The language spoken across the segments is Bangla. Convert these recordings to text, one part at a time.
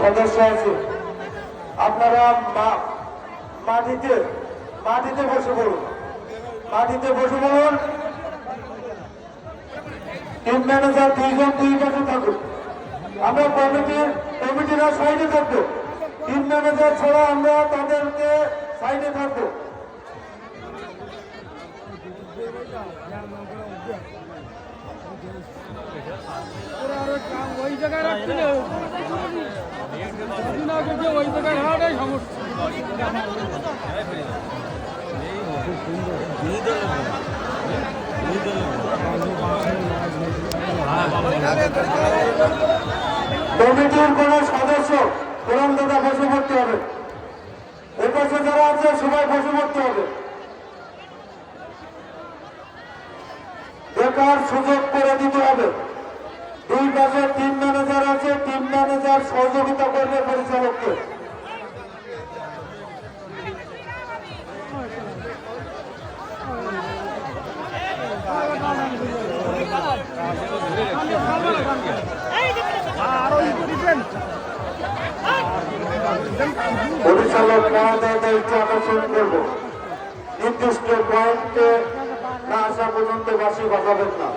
সদস্য আছে। আপনারা মাটিতে মাটিতে বসে পড়ুন। মাটিতে বসে পড়ুন। টিম ম্যানেজার দুইজন, দুই পাশে থাকুন। আমরা কমিটির কমিটিরা সাইডে থাকব। টিম ম্যানেজার ছাড়া আমরা তাদেরকে সাইডে থাকব। ওই কমিটির কোন সদস্য কোরআন দাদা বসে পড়তে হবে এপাশে যারা আছে সবাই বসে পড়তে হবে দেখার সুযোগ করে দিতে হবে। দুই পাশে টিম ম্যানেজার আছে টিম ম্যানেজার সহযোগিতা করবে পরিচালককে। পরিচালক মহোদয়কে একটু আকর্ষণ করব। নির্দিষ্ট পয়েন্টে পর্যন্ত বাসি বাজাবেন না?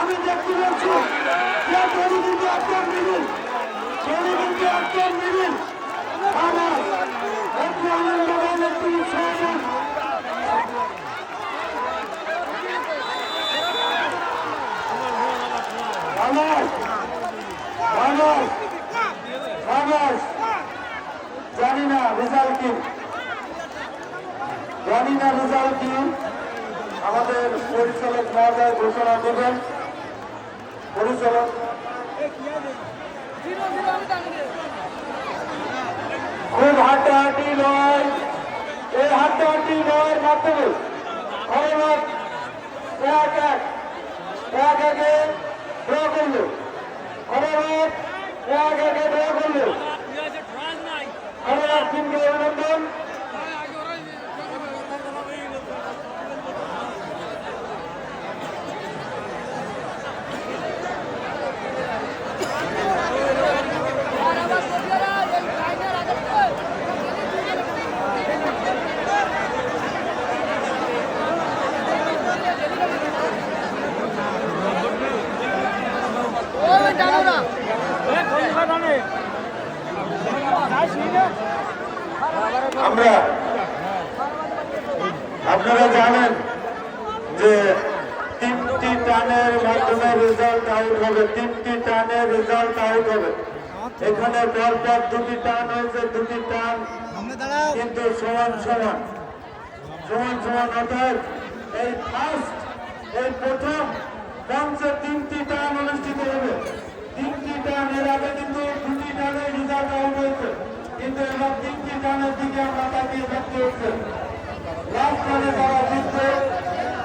আমি দেখতে পাচ্ছি যে তৈরি কিন্তু একটা মিনিট তৈরি কিন্তু একটা আওয়াজ, একটু আনন্দ গান একটু উৎসাহ গান। আওয়াজ, আওয়াজ, আওয়াজ। জানি না রেজাল্ট কি। জানি না রেজাল্ট কি। আমাদের পরিচালক মহোদয় ঘোষণা দেবেন। পরিচালক। খুব হাড্ডাহাড্ডি নয়। এই হাড্ডাহাড্ডি নয়ের মাধ্যমে খরচ এক এক এক একে ড্র করল। খরচ এক একে ড্র করল খরচ টিমকে অভিনন্দন আমরা আপনারা জানেন যে তিনটি টানের মাধ্যমে রেজাল্ট আউট হবে, তিনটি টানের রেজাল্ট আউট হবে। এখানে পরপর দুটি টান হয়েছে, দুটি টান কিন্তু সমান সমান। সমান সমান অর্থাৎ এই ফার্স্ট এই প্রথম মঞ্চে তিনটি টান অনুষ্ঠিত হবে। তিনটি টান, এর আগে কিন্তু দুটি টানে রেজাল্ট আউট হয়েছে। কিন্তু এবার তিনটি টানের দিকে আমরা তাকিয়ে থাকতে হচ্ছে। লাস্ট টানে যারা জিতবে,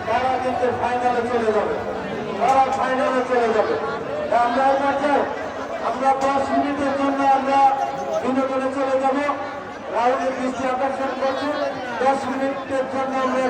তারা কিন্তু ফাইনালে চলে যাবে। তারা ফাইনালে চলে যাবে। আমরা এই আমরা দশ মিনিটের জন্য আমরা বিনোদনে চলে যাব। রাহুলের দৃষ্টি আকর্ষণ করছি। দশ মিনিটের জন্য আমরা